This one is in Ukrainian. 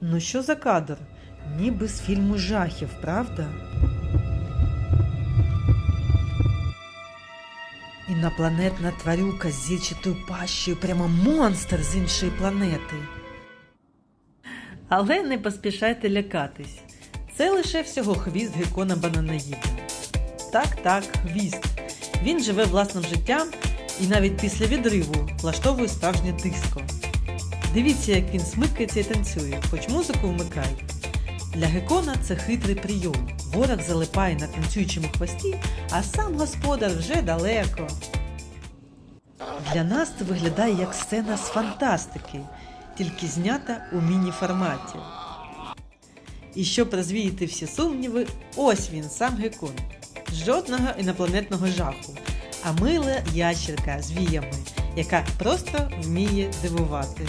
Ну що за кадр? Ніби з фільму жахів, правда? Інопланетна тварюка з зірчатою пащею, прямо монстр з іншої планети. Але не поспішайте лякатись. Це лише всього хвіст гекона бананаїда. Так, так, хвіст. Він живе власним життям і навіть після відриву влаштовує справжнє диско. Дивіться, як він смикається і танцює, хоч музику вмикай. Для гекона це хитрий прийом. Ворог залипає на танцюючому хвості, а сам господар вже далеко. Для нас це виглядає як сцена з фантастики, тільки знята у міні-форматі. І щоб розвіяти всі сумніви, ось він, сам гекон. Жодного інопланетного жаху, а мила ящерка з віями, яка просто вміє дивувати.